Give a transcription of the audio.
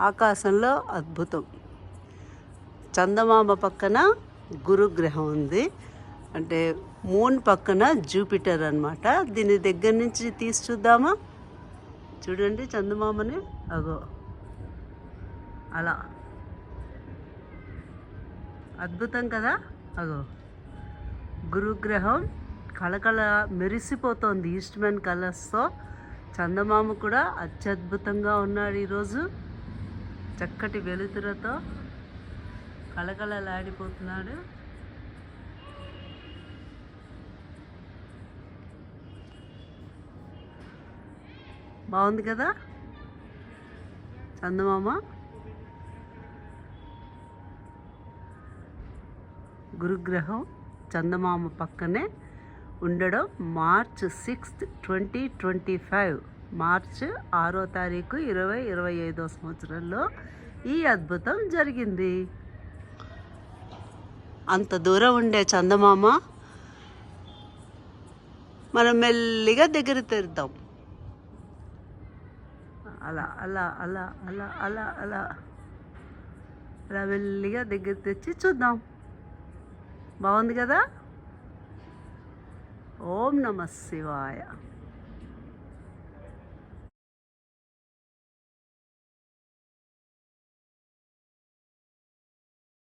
ఆకాశంలో అద్భుతం. చందమామ పక్కన గురుగ్రహం ఉంది. అంటే మూన్ పక్కన జూపిటర్ అన్నమాట. దీని దగ్గర నుంచి తీసి చూద్దామా? చూడండి చందమామని. అగో. అలా. అద్భుతం కదా? అగో. గురుగ్రహం కళకళ మెరిసిపోతోంది ఈస్ట్మెన్ కలర్స్తో. చందమామ కూడా అత్యద్భుతంగా ఉన్నాడు ఈరోజు. చక్కటి వెలుతురతో కళకళలాడిపోతున్నాడు. బాగుంది కదా? చందమామ. గురుగ్రహం చందమామ పక్కనే ఉండడం March sixth twenty twenty five. March ఆరో తారీఖు ఇరవై ఇరవై ఐదో సంవత్సరంలో ఈ అద్భుతం జరిగింది. అంత దూరం ఉండే చందమామ మనం మెల్లిగా దగ్గర తెరుద్దాం. అలా అలా అలా అలా అలా అలా అలా మెల్లిగా దగ్గర తెచ్చి చూద్దాం. బాగుంది కదా? ఓం నమ శివాయ.